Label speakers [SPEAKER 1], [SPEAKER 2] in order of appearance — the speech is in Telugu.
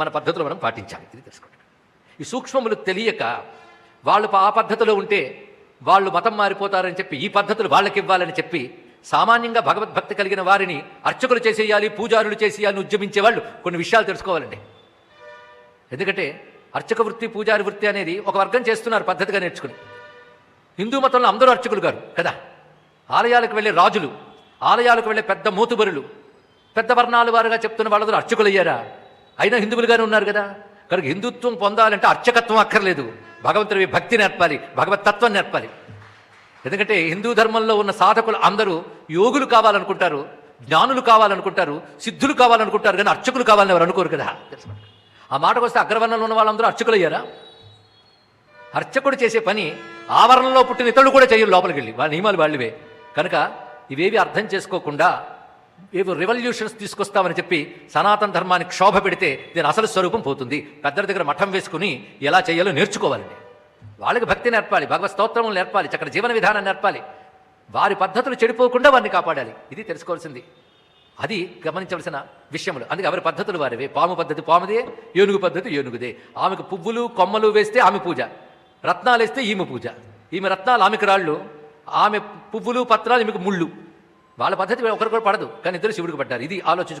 [SPEAKER 1] మన పద్ధతులు మనం పాటించాలి. ఇది తెలుసుకోండి ఈ సూక్ష్మములు తెలియక వాళ్ళు ఆ పద్ధతిలో ఉంటే వాళ్ళు మతం మారిపోతారని చెప్పి ఈ పద్ధతులు వాళ్ళకి ఇవ్వాలని చెప్పి సామాన్యంగా భగవద్భక్తి కలిగిన వారిని అర్చకులు చేసేయాలి పూజారులు చేసేయాలని ఉద్యమించే వాళ్ళు కొన్ని విషయాలు తెలుసుకోవాలండి. ఎందుకంటే అర్చక వృత్తి పూజారి వృత్తి అనేది ఒక వర్గం చేస్తున్నారు పద్ధతిగా నేర్చుకుని. హిందూ మతంలో అందరూ అర్చకులు గారు కదా? ఆలయాలకు వెళ్ళే రాజులు ఆలయాలకు వెళ్ళే పెద్ద మూతుబరులు పెద్ద వర్ణాలు వారుగా చెప్తున్న వాళ్ళందరూ అర్చకులయ్యారా? అయినా హిందువులుగానే ఉన్నారు కదా. కనుక హిందుత్వం పొందాలంటే అర్చకత్వం అక్కర్లేదు. భగవంతుడి భక్తి నేర్పాలి భగవత్ తత్వం నేర్పాలి. ఎందుకంటే హిందూ ధర్మంలో ఉన్న సాధకులు అందరూ యోగులు కావాలనుకుంటారు జ్ఞానులు కావాలనుకుంటారు సిద్ధులు కావాలనుకుంటారు కానీ అర్చకులు కావాలని ఎవరు అనుకోరు కదా. ఆ మాటకు వస్తే అగ్రవర్ణంలో ఉన్న వాళ్ళందరూ అర్చకులు అయ్యారా? అర్చకుడు చేసే పని ఆవరణలో పుట్టిన ఇతరులు కూడా చేయరు లోపలికి వెళ్ళి. వాళ్ళ నియమాలు వాళ్ళవే. కనుక ఇవేవి అర్థం చేసుకోకుండా ఏవో రెవల్యూషన్స్ తీసుకొస్తామని చెప్పి సనాతన ధర్మాన్ని క్షోభ పెడితే దీని అసలు స్వరూపం పోతుంది. పెద్దల దగ్గర మఠం వేసుకుని ఎలా చేయాలో నేర్చుకోవాలండి. వాళ్ళకి భక్తి నేర్పాలి భగవత్ స్తోత్రములు నేర్పాలి చక్కటి జీవన విధానం నేర్పాలి. వారి పద్ధతులు చెడిపోకుండా వారిని కాపాడాలి. ఇది తెలుసుకోవాల్సింది. అది గమనించవలసిన విషయములు. అందుకే ఎవరి పద్ధతులు వారివే. పాము పద్ధతి పాముదే ఏనుగు పద్ధతి ఏనుగుదే. ఆమెకు పువ్వులు కొమ్మలు వేస్తే ఆమె పూజ. రత్నాలు వేస్తే ఈమె పూజ. ఈమె రత్నాలు ఆమెకు రాళ్ళు. ఆమె పువ్వులు పత్రాలు ఈమెకు ముళ్ళు. వాళ్ళ పద్ధతి ఒకరికొకరు పడదు కానీ ఇద్దరు శివుడికి పడ్డారు. ఇది ఆలోచించుకో